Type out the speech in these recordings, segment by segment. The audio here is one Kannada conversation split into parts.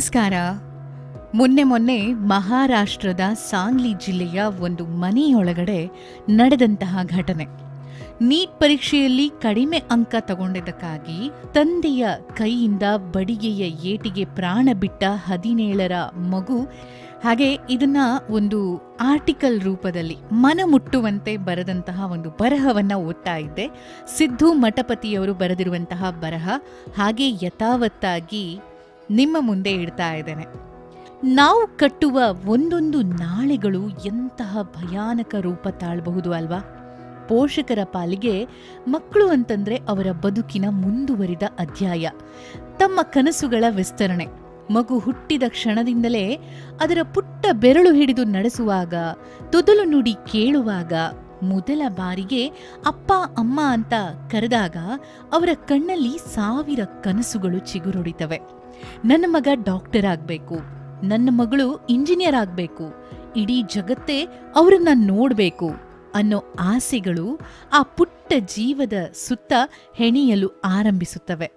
ನಮಸ್ಕಾರ. ಮೊನ್ನೆ ಮೊನ್ನೆ ಮಹಾರಾಷ್ಟ್ರದ ಸಾಂಗ್ಲಿ ಜಿಲ್ಲೆಯ ಒಂದು ಮನೆಯೊಳಗಡೆ ನಡೆದಂತಹ ಘಟನೆ. ನೀಟ್ ಪರೀಕ್ಷೆಯಲ್ಲಿ ಕಡಿಮೆ ಅಂಕ ತಗೊಂಡಿದ್ದಕ್ಕಾಗಿ ತಂದೆಯ ಕೈಯಿಂದ ಬಡಿಗೆಯ ಏಟಿಗೆ ಪ್ರಾಣ ಬಿಟ್ಟ ಹದಿನೇಳರ ಮಗು, ಹಾಗೆ ಇದನ್ನ ಒಂದು ಆರ್ಟಿಕಲ್ ರೂಪದಲ್ಲಿ ಮನ ಮುಟ್ಟುವಂತೆ ಬರೆದಂತಹ ಒಂದು ಬರಹವನ್ನ ಓದ್ತಾ ಇದ್ದೆ. ಸಿದ್ದು ಮಠಪತಿಯವರು ಬರೆದಿರುವಂತಹ ಬರಹ, ಹಾಗೆ ಯಥಾವತ್ತಾಗಿ ನಿಮ್ಮ ಮುಂದೆ ಇಡ್ತಾ ಇದ್ದೇನೆ. ನಾವು ಕಟ್ಟುವ ಒಂದೊಂದು ನಾಳೆಗಳು ಎಂತಹ ಭಯಾನಕ ರೂಪ ತಾಳ್ಬಹುದು ಅಲ್ವಾ? ಪೋಷಕರ ಪಾಲಿಗೆ ಮಕ್ಕಳು ಅಂತಂದ್ರೆ ಅವರ ಬದುಕಿನ ಮುಂದುವರಿದ ಅಧ್ಯಾಯ. ತಮ್ಮ ಕನಸುಗಳ ವಿಸ್ತರಣೆ. ಮಗು ಹುಟ್ಟಿದ ಕ್ಷಣದಿಂದಲೇ ಅದರ ಪುಟ್ಟ ಬೆರಳು ಹಿಡಿದು ನಡೆಸುವಾಗ, ತೊದಲು ನುಡಿ ಕೇಳುವಾಗ, ಮೊದಲ ಬಾರಿಗೆ ಅಪ್ಪ, ಅಮ್ಮ ಅಂತ ಕರೆದಾಗ ಅವರ ಕಣ್ಣಲ್ಲಿ ಸಾವಿರ ಕನಸುಗಳು ಚಿಗುರೊಡಿತವೆ. ನನ್ನ ಮಗ ಡಾಕ್ಟರ್ ಆಗ್ಬೇಕು. ನನ್ನ ಮಗಳು ಇಂಜಿನಿಯರ್ ಆಗ್ಬೇಕು. ಇಡೀ ಜಗತ್ತೇ ಅವರನ್ನ ನೋಡಬೇಕು ಅನ್ನೋ ಆಸೆಗಳು ಆ ಪುಟ್ಟ ಜೀವದ ಸುತ್ತ ಹೆಣೆಯಲು ಆರಂಭಿಸುತ್ತವೆ.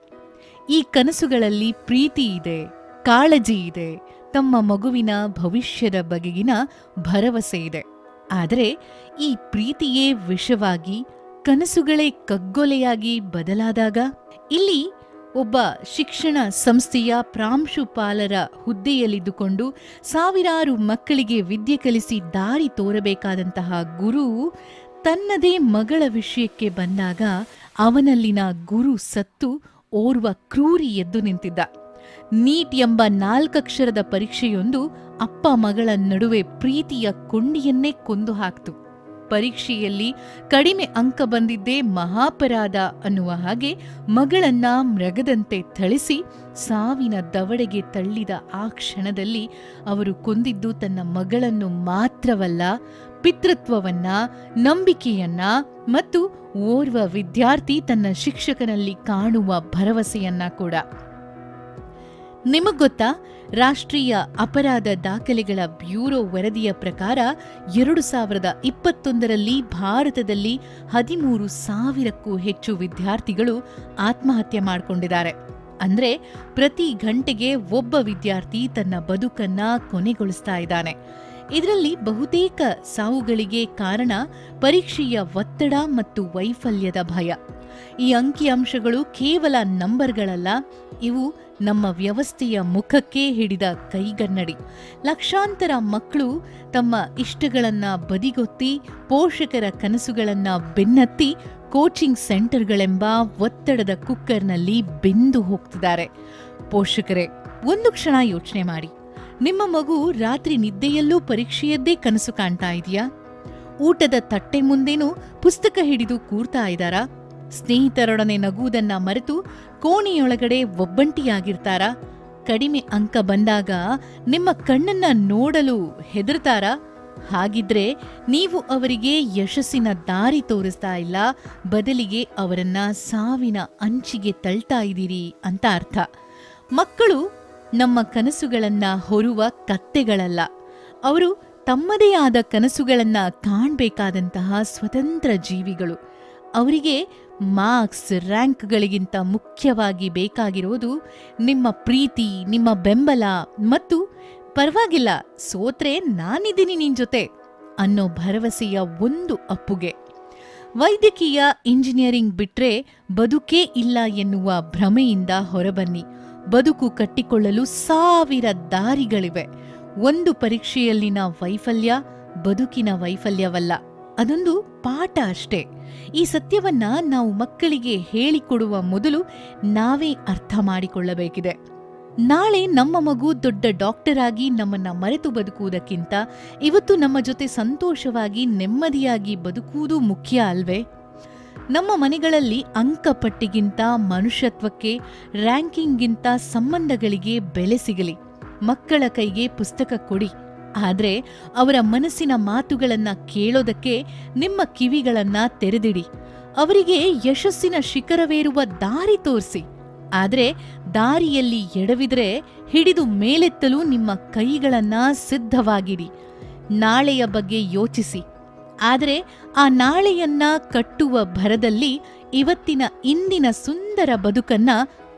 ಈ ಕನಸುಗಳಲ್ಲಿ ಪ್ರೀತಿ ಇದೆ, ಕಾಳಜಿ ಇದೆ, ತಮ್ಮ ಮಗುವಿನ ಭವಿಷ್ಯದ ಬಗೆಗಿನ ಭರವಸೆ ಇದೆ. ಆದರೆ ಈ ಪ್ರೀತಿಯೇ ವಿಷವಾಗಿ ಕನಸುಗಳೇ ಕಗ್ಗೊಲೆಯಾಗಿ ಬದಲಾದಾಗ, ಇಲ್ಲಿ ಒಬ್ಬ ಶಿಕ್ಷಣ ಸಂಸ್ಥೆಯ ಪ್ರಾಂಶುಪಾಲರ ಹುದ್ದೆಯಲ್ಲಿದ್ದುಕೊಂಡು ಸಾವಿರಾರು ಮಕ್ಕಳಿಗೆ ವಿದ್ಯೆ ಕಲಿಸಿ ದಾರಿ ತೋರಬೇಕಾದಂತಹ ಗುರು ತನ್ನದೇ ಮಗಳ ವಿಷಯಕ್ಕೆ ಬಂದಾಗ ಅವನಲ್ಲಿನ ಗುರು ಸತ್ತು ಓರ್ವ ಕ್ರೂರಿ ಎದ್ದು ನಿಂತಿದ್ದ. ನೀಟ್ ಎಂಬ ನಾಲ್ಕಕ್ಷರದ ಪರೀಕ್ಷೆಯೊಂದು ಅಪ್ಪ ಮಗಳ ನಡುವೆ ಪ್ರೀತಿಯ ಕೊಂಡಿಯನ್ನೇ ಕೊಂದು ಹಾಕ್ತು. ಪರೀಕ್ಷೆಯಲ್ಲಿ ಕಡಿಮೆ ಅಂಕ ಬಂದಿದ್ದೇ ಮಹಾಪರಾಧ ಅನ್ನುವ ಹಾಗೆ ಮಗಳನ್ನ ಮೃಗದಂತೆ ಥಳಿಸಿ ಸಾವಿನ ದವಡೆಗೆ ತಳ್ಳಿದ ಆ ಕ್ಷಣದಲ್ಲಿ ಅವರು ಕೊಂದಿದ್ದು ತನ್ನ ಮಗಳನ್ನು ಮಾತ್ರವಲ್ಲ, ಪಿತೃತ್ವವನ್ನ, ನಂಬಿಕೆಯನ್ನ ಮತ್ತು ಓರ್ವ ವಿದ್ಯಾರ್ಥಿ ತನ್ನ ಶಿಕ್ಷಕನಲ್ಲಿ ಕಾಣುವ ಭರವಸೆಯನ್ನ ಕೂಡ. ನಿಮಗೊತ್ತಾ ರಾಷ್ಟ್ರೀಯ ಅಪರಾಧ ದಾಖಲೆಗಳ ಬ್ಯೂರೋ ವರದಿಯ ಪ್ರಕಾರ ಎರಡು ಸಾವಿರದ ಇಪ್ಪತ್ತೊಂದರಲ್ಲಿ ಭಾರತದಲ್ಲಿ ಹದಿಮೂರು ಸಾವಿರಕ್ಕೂ ಹೆಚ್ಚು ವಿದ್ಯಾರ್ಥಿಗಳು ಆತ್ಮಹತ್ಯೆ ಮಾಡಿಕೊಂಡಿದ್ದಾರೆ. ಅಂದರೆ ಪ್ರತಿ ಗಂಟೆಗೆ ಒಬ್ಬ ವಿದ್ಯಾರ್ಥಿ ತನ್ನ ಬದುಕನ್ನ ಕೊನೆಗೊಳಿಸ್ತಾ ಇದ್ದಾನೆ. ಇದರಲ್ಲಿ ಬಹುತೇಕ ಸಾವುಗಳಿಗೆ ಕಾರಣ ಪರೀಕ್ಷೆಯ ಒತ್ತಡ ಮತ್ತು ವೈಫಲ್ಯದ ಭಯ. ಈ ಅಂಕಿಅಂಶಗಳು ಕೇವಲ ನಂಬರ್ಗಳಲ್ಲ ಇವು ನಮ್ಮ ವ್ಯವಸ್ಥೆಯ ಮುಖಕ್ಕೆ ಹಿಡಿದ ಕೈಗನ್ನಡಿ. ಲಕ್ಷಾಂತರ ಮಕ್ಕಳು ತಮ್ಮ ಇಷ್ಟಗಳನ್ನು ಬದಿಗೊತ್ತಿ, ಪೋಷಕರ ಕನಸುಗಳನ್ನು ಬೆನ್ನತ್ತಿ ಕೋಚಿಂಗ್ ಸೆಂಟರ್ಗಳೆಂಬ ಒತ್ತಡದ ಕುಕ್ಕರ್ನಲ್ಲಿ ಬೆಂದು ಹೋಗ್ತಿದ್ದಾರೆ. ಪೋಷಕರೇ, ಒಂದು ಕ್ಷಣ ಯೋಚನೆ ಮಾಡಿ. ನಿಮ್ಮ ಮಗು ರಾತ್ರಿ ನಿದ್ದೆಯಲ್ಲೂ ಪರೀಕ್ಷೆಯದ್ದೇ ಕನಸು ಕಾಣ್ತಾ ಇದೆಯಾ? ಊಟದ ತಟ್ಟೆ ಮುಂದೇನೂ ಪುಸ್ತಕ ಹಿಡಿದು ಕೂರ್ತಾ ಇದ್ದಾರಾ? ಸ್ನೇಹಿತರೊಡನೆ ನಗುವುದನ್ನ ಮರೆತು ಕೋಣೆಯೊಳಗಡೆ ಒಬ್ಬಂಟಿಯಾಗಿರ್ತಾರಾ? ಕಡಿಮೆ ಅಂಕ ಬಂದಾಗ ನಿಮ್ಮ ಕಣ್ಣನ್ನ ನೋಡಲು ಹೆದರ್ತಾರಾ? ಹಾಗಿದ್ರೆ ನೀವು ಅವರಿಗೆ ಯಶಸ್ಸಿನ ದಾರಿ ತೋರಿಸ್ತಾ ಇಲ್ಲ, ಬದಲಿಗೆ ಅವರನ್ನ ಸಾವಿನ ಅಂಚಿಗೆ ತಳ್ತಾ ಇದ್ದೀರಿ ಅಂತ ಅರ್ಥ. ಮಕ್ಕಳು ನಮ್ಮ ಕನಸುಗಳನ್ನ ಹೊರುವ ಕತ್ತೆಗಳಲ್ಲ. ಅವರು ತಮ್ಮದೇ ಆದ ಕನಸುಗಳನ್ನ ಕಾಣಬೇಕಾದಂತಹ ಸ್ವತಂತ್ರ ಜೀವಿಗಳು. ಅವರಿಗೆ ಮಾರ್ಕ್ಸ್ ರ್ಯಾಂಕ್ಗಳಿಗಿಂತ ಮುಖ್ಯವಾಗಿ ಬೇಕಾಗಿರೋದು ನಿಮ್ಮ ಪ್ರೀತಿ, ನಿಮ್ಮ ಬೆಂಬಲ ಮತ್ತು ಪರವಾಗಿಲ್ಲ, ಸೋತ್ರೆ ನಾನಿದ್ದೀನಿ ನಿನ್ ಜೊತೆ ಅನ್ನೋ ಭರವಸೆಯ ಒಂದು ಅಪ್ಪುಗೆ. ವೈದ್ಯಕೀಯ ಇಂಜಿನಿಯರಿಂಗ್ ಬಿಟ್ರೆ ಬದುಕೇ ಇಲ್ಲ ಎನ್ನುವ ಭ್ರಮೆಯಿಂದ ಹೊರಬನ್ನಿ. ಬದುಕು ಕಟ್ಟಿಕೊಳ್ಳಲು ಸಾವಿರ ದಾರಿಗಳಿವೆ. ಒಂದು ಪರೀಕ್ಷೆಯಲ್ಲಿನ ವೈಫಲ್ಯ ಬದುಕಿನ ವೈಫಲ್ಯವಲ್ಲ. ಅದೊಂದು ಪಾಠ ಅಷ್ಟೇ. ಈ ಸತ್ಯವನ್ನ ನಾವು ಮಕ್ಕಳಿಗೆ ಹೇಳಿಕೊಡುವ ಮೊದಲು ನಾವೇ ಅರ್ಥ ಮಾಡಿಕೊಳ್ಳಬೇಕಿದೆ. ನಾಳೆ ನಮ್ಮ ಮಗು ದೊಡ್ಡ ಡಾಕ್ಟರ್ ಆಗಿ ನಮ್ಮನ್ನ ಮರೆತು ಬದುಕುವುದಕ್ಕಿಂತ ಇವತ್ತು ನಮ್ಮ ಜೊತೆ ಸಂತೋಷವಾಗಿ ನೆಮ್ಮದಿಯಾಗಿ ಬದುಕುವುದು ಮುಖ್ಯ ಅಲ್ವೇ? ನಮ್ಮ ಮನೆಗಳಲ್ಲಿ ಅಂಕಪಟ್ಟಿಗಿಂತ ಮನುಷ್ಯತ್ವಕ್ಕೆ ರ್ಯಾಂಕಿಂಗ್ಗಿಂತ ಸಂಬಂಧಗಳಿಗೆ ಬೆಲೆ ಸಿಗಲಿ. ಮಕ್ಕಳ ಕೈಗೆ ಪುಸ್ತಕ ಕೊಡಿ. ಆದ್ರೆ ಅವರ ಮನಸ್ಸಿನ ಮಾತುಗಳನ್ನು ಕೇಳೋದಕ್ಕೆ ನಿಮ್ಮ ಕಿವಿಗಳನ್ನ ತೆರೆದಿಡಿ. ಅವರಿಗೆ ಯಶಸ್ಸಿನ ಶಿಖರವೇರುವ ದಾರಿ ತೋರಿಸಿ. ಆದರೆ ದಾರಿಯಲ್ಲಿ ಎಡವಿದ್ರೆ ಹಿಡಿದು ಮೇಲೆತ್ತಲು ನಿಮ್ಮ ಕೈಗಳನ್ನ ಸಿದ್ಧವಾಗಿಡಿ. ನಾಳೆಯ ಬಗ್ಗೆ ಯೋಚಿಸಿ. ಆದರೆ ಆ ನಾಳೆಯನ್ನ ಕಟ್ಟುವ ಭರದಲ್ಲಿ ಇವತ್ತಿನ ಇಂದಿನ ಸುಂದರ ಬದುಕನ್ನ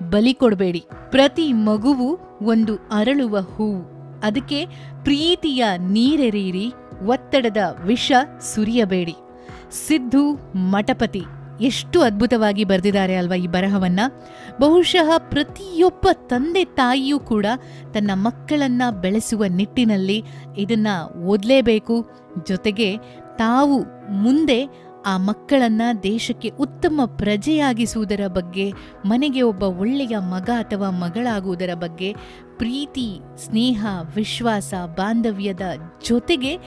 ಬಲಿ ಕೊಡಬೇಡಿ. ಪ್ರತಿ ಮಗುವು ಒಂದು ಅರಳುವ ಹೂವು. ಅದಕ್ಕೆ ಪ್ರೀತಿಯ ನೀರೆರೆಯಿರಿ, ಒತ್ತಡದ ವಿಷ ಸುರಿಯಬೇಡಿ. ಸಿದ್ದು ಮಠಪತಿ, ಎಷ್ಟು ಅದ್ಭುತವಾಗಿ ಬರೆದಿದ್ದಾರೆ ಅಲ್ವಾ ಈ ಬರಹವನ್ನ. ಬಹುಶಃ ಪ್ರತಿಯೊಬ್ಬ ತಂದೆ ತಾಯಿಯೂ ಕೂಡ ತನ್ನ ಮಕ್ಕಳನ್ನ ಬೆಳೆಸುವ ನಿಟ್ಟಿನಲ್ಲಿ ಇದನ್ನ ಓದಲೇಬೇಕು. ಜೊತೆಗೆ ತಾವು ಮುಂದೆ ಆ ಮಕ್ಕಳನ್ನ ದೇಶಕ್ಕೆ ಉತ್ತಮ ಪ್ರಜೆಯಾಗಿಸುವುದರ ಬಗ್ಗೆ, ಮನೆಗೆ ಒಬ್ಬ ಒಳ್ಳೆಯ ಮಗ ಅಥವಾ ಮಗಳಾಗುವುದರ ಬಗ್ಗೆ, ಪ್ರೀತಿ, ಸ್ನೇಹ, ವಿಶ್ವಾಸ, ಬಾಂಧವ್ಯದ ಜೊತೆಗೆ